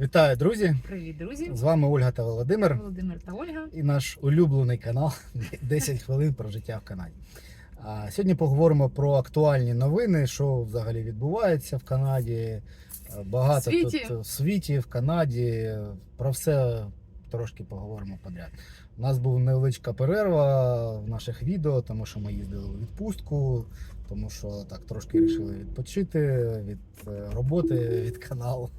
Вітаю, друзі! Привіт, друзі! З вами Ольга та Володимир Володимир та Ольга. і наш улюблений канал 10 хвилин про життя в Канаді. А сьогодні поговоримо про актуальні новини, що взагалі відбувається в Канаді. Багато Багато Світі. тут в світі, в Канаді. Про все трошки поговоримо подряд. У нас була невеличка перерва в наших відео, тому що ми їздили у відпустку, тому що так трошки вирішили відпочити від е, роботи, від каналу,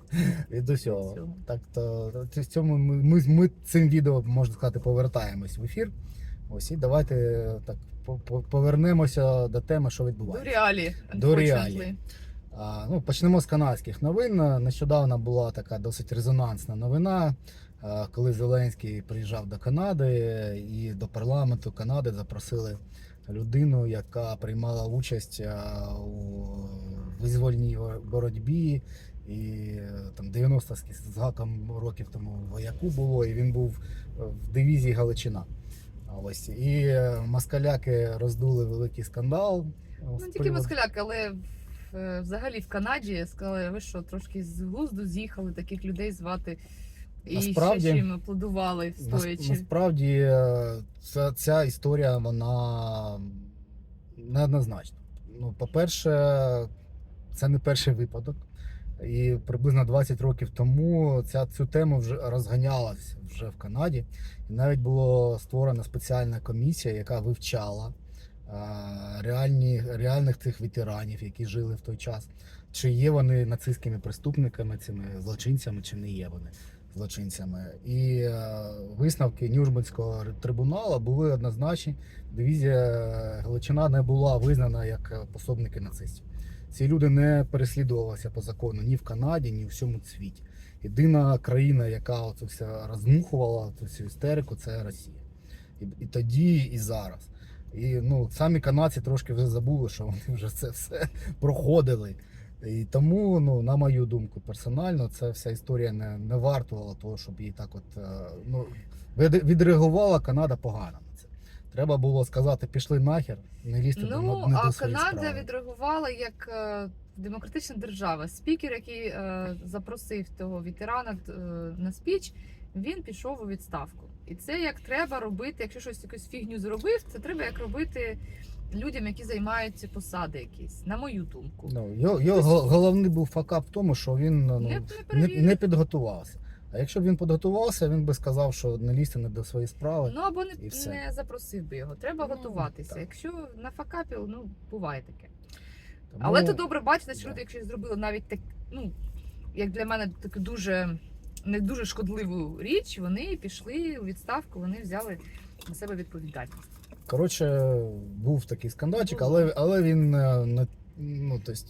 від усього. Так то в цьому ми, ми, ми цим відео можна сказати повертаємось в ефір. Ось і давайте так по- по- повернемося до теми, що До відбувається. реалі. До реалій. А, ну, почнемо з канадських новин. Нещодавно була така досить резонансна новина, коли Зеленський приїжджав до Канади і до парламенту Канади запросили людину, яка приймала участь у визвольній боротьбі. І е, там 90 з гаком років тому вояку було, і він був в дивізії Галичина. Ось і е, москаляки роздули великий скандал. Ну, тільки приводу- москаляк, але е, взагалі в Канаді сказали, ви що, трошки з глузду з'їхали таких людей звати. І Насправді- ще чим аплодували стоячи. Насправді е, ця, ця історія вона неоднозначна. Ну, по-перше, це не перший випадок. І приблизно 20 років тому ця цю тему вже розганялась вже в Канаді. І навіть була створена спеціальна комісія, яка вивчала е, реальні, реальних цих ветеранів, які жили в той час. Чи є вони нацистськими преступниками, цими злочинцями, чи не є вони злочинцями. І е, висновки Нюрнберзького трибуналу були однозначні. Дивізія Галичина не була визнана як е, пособники нацистів. Ці люди не переслідувалися по закону ні в Канаді, ні в всьому світі. Єдина країна, яка оце все розмухувала цю всю істерику, це Росія. І, і тоді, і зараз. І ну, самі канадці трошки вже забули, що вони вже це все проходили. І тому, ну, на мою думку, персонально, ця вся історія не, не вартувала того, щоб її так от е, ну, відреагувала Канада погано на це. Треба було сказати, пішли нахер, не лізьте до, Ну, а Канада справи. відреагувала як е, демократична держава. Спікер, який е, запросив того ветерана е, на спіч, він пішов у відставку. І це як треба робити, якщо щось якусь фігню зробив, це треба як робити людям, які займають ці посади якісь, на мою думку. Ну, його, його гол- головний був факап в тому, що він ну, не, не не, перевірив. не підготувався. А якщо б він підготувався, він би сказав, що не лізьте не до своєї справи. Ну або не, І все. не запросив би його. Треба Ну, готуватися. так. Якщо на факапів, ну буває таке. Тому, Але то добре бачити, що да. люди, якщо зробили навіть так, ну як для мене таку дуже не дуже шкодливу річ, вони пішли у відставку, вони взяли на себе відповідальність. Коротше, був такий скандальчик, але, але він не ну, тобто,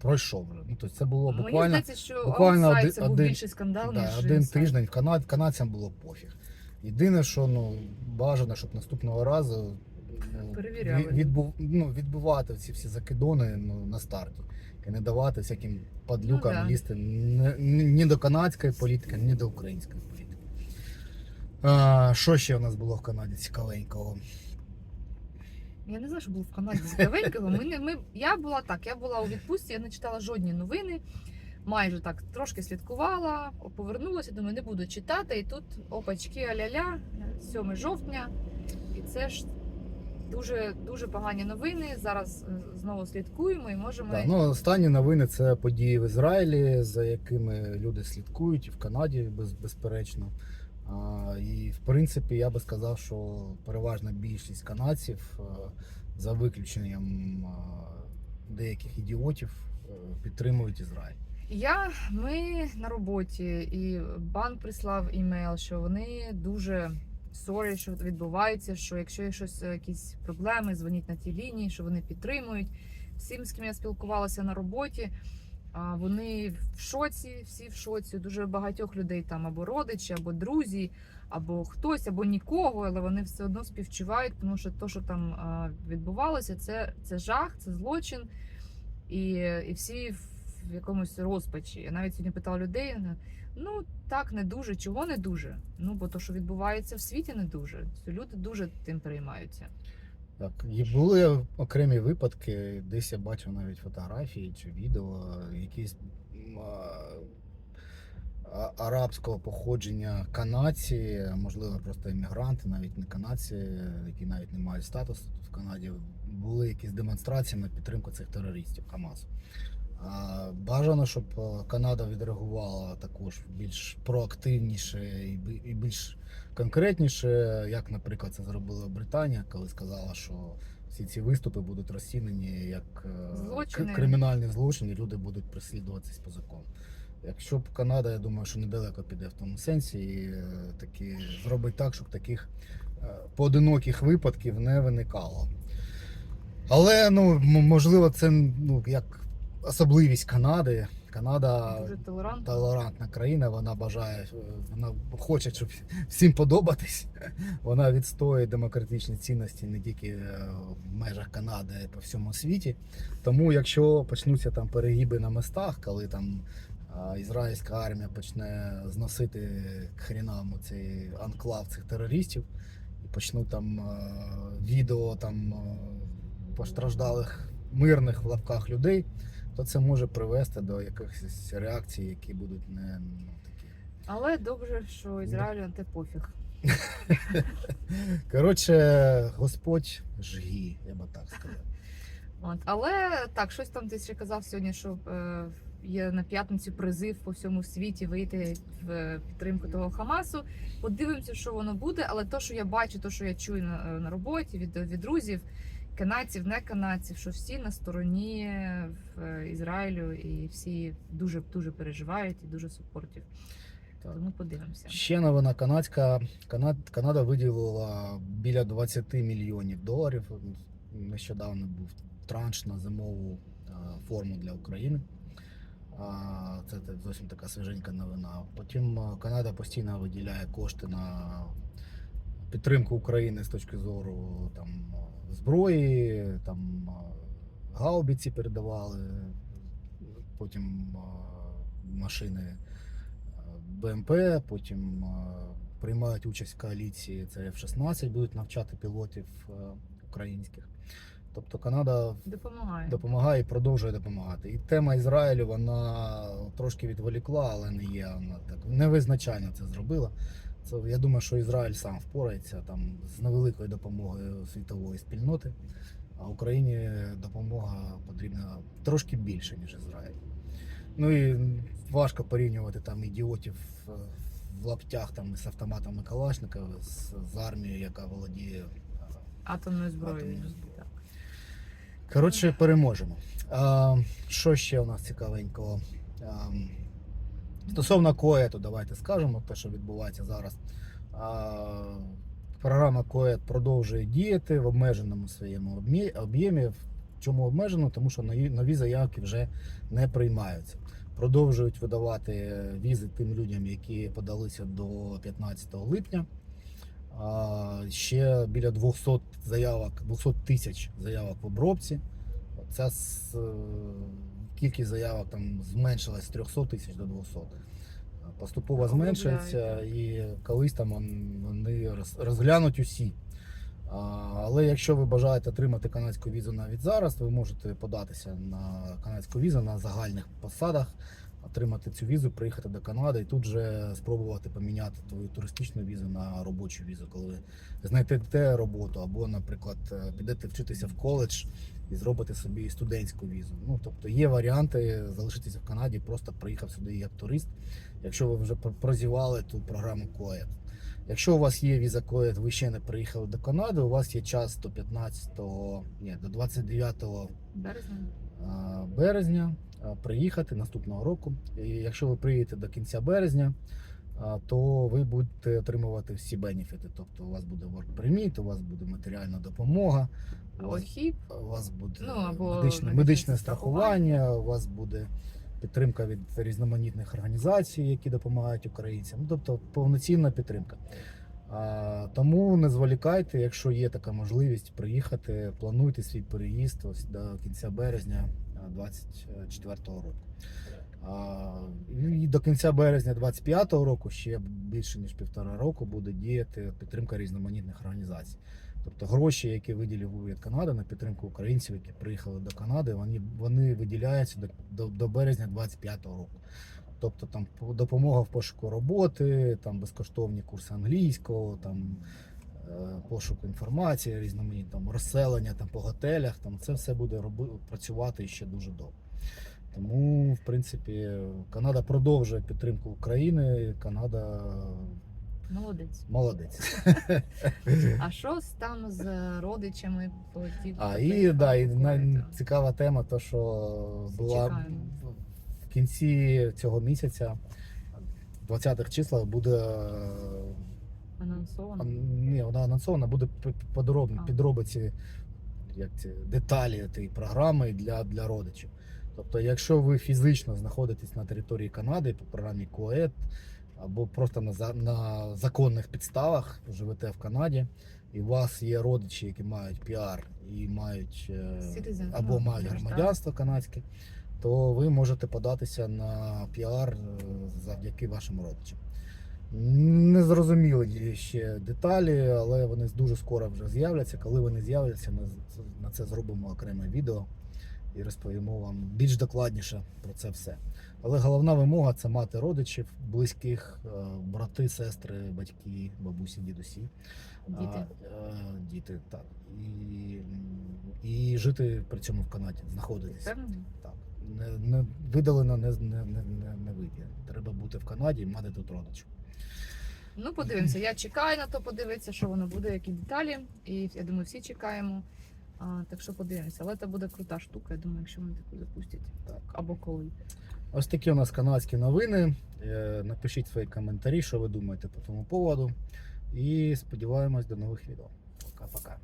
пройшов вже. Ну, тобто, це було Мені буквально, здається, що буквально один- це був один- більший скандал, да, ніж один інсайд. тиждень в Канад, канадцям було пофіг. Єдине, що ну, бажано, щоб наступного разу Перевіряли. відбув, ну, відбувати ці всі закидони ну, на старті. І не давати всяким падлюкам Ну, да. лізти ні, ні до канадської політики, ні до української політики. А, що ще у нас було в Канаді цікавенького? Я не знаю, що було в Канаді цікавенького. Ми не ми. Я була так. Я була у відпустці, я не читала жодні новини. Майже так трошки слідкувала, повернулася, думаю, не буду читати. І тут опачки аля-ля, 7 жовтня. І це ж дуже дуже погані новини. Зараз е, знову слідкуємо і можемо. Да, ну, останні новини це події в Ізраїлі, за якими люди слідкують, і в Канаді, без, безперечно. А, і в принципі, я би сказав, що переважна більшість канадців, е, за виключенням е, деяких ідіотів, підтримують Ізраїль. Я ми на роботі, і банк прислав імейл, що вони дуже сорі, що відбувається. Що якщо є щось, е, якісь проблеми, дзвоніть на ті лінії, що вони підтримують. Всім, з ким я спілкувалася на роботі, вони в шоці, всі в шоці. Дуже багатьох людей там або родичі, або друзі, або хтось, або нікого, але вони все одно співчувають, тому що то, що там відбувалося, це, це жах, це злочин. І, і всі в якомусь розпачі. Я навіть сьогодні питала людей: ну так, не дуже. Чого не дуже? Ну, бо то, що відбувається в світі, не дуже. Люди дуже тим переймаються. Так, і були окремі випадки, десь я бачив навіть фотографії чи відео, якісь арабського походження канадці, можливо, просто іммігранти, навіть не канадці, які навіть не мають статусу в Канаді, були якісь демонстрації на підтримку цих терористів Хамасу. Бажано, щоб е, Канада відреагувала також більш проактивніше і більш конкретніше, як, наприклад, це зробила Британія, коли сказала, що всі ці виступи будуть розцінені як е, Злочини. кримінальні злочини, люди будуть переслідуватись по закону. Якщо б Канада, я думаю, що недалеко піде в тому сенсі, і е, таки зробить так, щоб таких поодиноких випадків не виникало. Але ну можливо, це ну як особливість Канади. Канада Дуже толерантно. толерантна країна, вона бажає, е, вона хоче, щоб всім подобатись. Вона відстоює демократичні цінності не тільки е, в межах Канади, а й по всьому світі. Тому, якщо почнуться там перегиби на мостах, коли там е, ізраїльська армія почне зносити к хрінам цей анклав цих терористів, і почнуть там відео там постраждалих мирних в лапках людей, то це може привести до якихось реакцій, які будуть не ну, такі. Але добре, що Ізраїлю на те пофіг. Коротше, Господь жгі, я би так сказав. От. Але так, щось там ти ще казав сьогодні, що е, є на п'ятницю призив по всьому світі вийти в підтримку того Хамасу. Подивимося, що воно буде. Але то, що я бачу, то, що я чую на, на роботі від, від друзів, канадців, не канадців, що всі на стороні Ізраїлю і всі дуже дуже переживають і дуже супортів. Тому подивимося. Ще новина канадська. Канад, Канада виділила біля 20 мільйонів доларів. Нещодавно був транш на зимову е, форму для України. Це зовсім така свіженька новина. Потім е, Канада постійно виділяє кошти на підтримку України з точки зору там, зброї, там е, гаубиці передавали, потім машини БМП, потім приймають участь в коаліції. Це F-16 будуть навчати пілотів українських. Тобто Канада Допомагає. допомагає і продовжує допомагати. І тема Ізраїлю вона трошки відволікла, але не є вона так невизначально це зробила. Це я думаю, що Ізраїль сам впорається там з невеликою допомогою світової спільноти. А Україні допомога потрібна трошки більше, ніж Ізраїль. Ну і важко порівнювати там ідіотів е, в лаптях там із автоматами Калашникова з, з армією, яка володіє е, Атомною зброєю. Атомною зброєю. Так. Коротше, переможемо. А, що ще у нас цікавенького? А, стосовно КОЕТу, давайте скажемо те, що відбувається зараз. А, програма КОЕТ продовжує діяти в обмеженому своєму об'ємі. Чому обмежено? Тому що нові, заявки вже не приймаються. Продовжують видавати візи тим людям, які подалися до 15 липня. Ще біля 200 заявок, 200 тисяч заявок в обробці. Ця е, кількість заявок там зменшилась з 300 тисяч до 200. Поступово зменшується і колись там вони роз- розглянуть усі. Але якщо ви бажаєте отримати канадську візу навіть зараз, ви можете податися на канадську візу на загальних посадах, отримати цю візу, приїхати до Канади і тут же спробувати поміняти твою туристичну візу на робочу візу, коли знайдете роботу, або, наприклад, е, підете вчитися в коледж і зробите собі студентську візу. Ну тобто є варіанти залишитися в Канаді, просто приїхав сюди як турист, якщо ви вже пр- прозівали ту програму КОЕД. Якщо у вас є віза КОЕД, ви ще не приїхали до Канади, у вас є час до 15, ні, до 29 Березня. А, березня приїхати наступного року. І якщо ви приїдете до кінця березня, то ви будете отримувати всі бенефіти. Тобто у вас буде permit, у вас буде матеріальна допомога, у вас, у вас буде Ну, або медичне, медичне страхування, у вас буде підтримка від різноманітних організацій, які допомагають українцям. Ну, тобто повноцінна підтримка. Тому не зволікайте, якщо є така можливість приїхати, плануйте свій переїзд ось до кінця березня 2024 року. І до кінця березня 2025 року ще більше ніж півтора року буде діяти підтримка різноманітних організацій. Тобто гроші, які виділив уряд Канади на підтримку українців, які приїхали до Канади, вони, вони виділяються до, до, до березня 2025 року. Тобто там допомога в пошуку роботи, там безкоштовні курси англійського, там е, пошук інформації, різноманітні там розселення там по готелях. Там це все буде роби, працювати ще дуже довго. Тому, в принципі, Канада продовжує підтримку України. Канада Молодець. молодець. А що там з родичами А і да, і цікава тема, то що була кінці цього місяця, 20-х числах, буде анонсовано. ан- ні, вона анонсована, буде подробні підробиці, як ці деталі тієї програми для, для родичів. Тобто, якщо ви фізично знаходитесь на території Канади по програмі КОЕД або просто на, на законних підставах живете в Канаді, і у вас є родичі, які мають піар і мають е, або мають громадянство канадське, то ви можете податися на піар е, завдяки вашим родичам. Не зрозуміли ще деталі, але вони дуже скоро вже з'являться. Коли вони з'являться, ми на це зробимо окреме відео і розповімо вам більш докладніше про це все. Але головна вимога це мати родичів, близьких, е, брати, сестри, батьки, бабусі, дідусі. Діти. А, е, діти, так. І, і жити при цьому в Канаді, знаходитися. Так. Не, не, видалено не, не, не, не, не вийде. Треба бути в Канаді і мати тут родичів. Ну, подивимося. Я чекаю на то, подивитися, що воно буде, які деталі. І я думаю, всі чекаємо. А, так що подивимося. Але це буде крута штука, я думаю, якщо вони таку запустять. Так. Або коли. Ось такі у нас канадські новини. Е, Напишіть свої коментарі, що ви думаєте по тому поводу. І сподіваємось до нових відео. Пока-пока.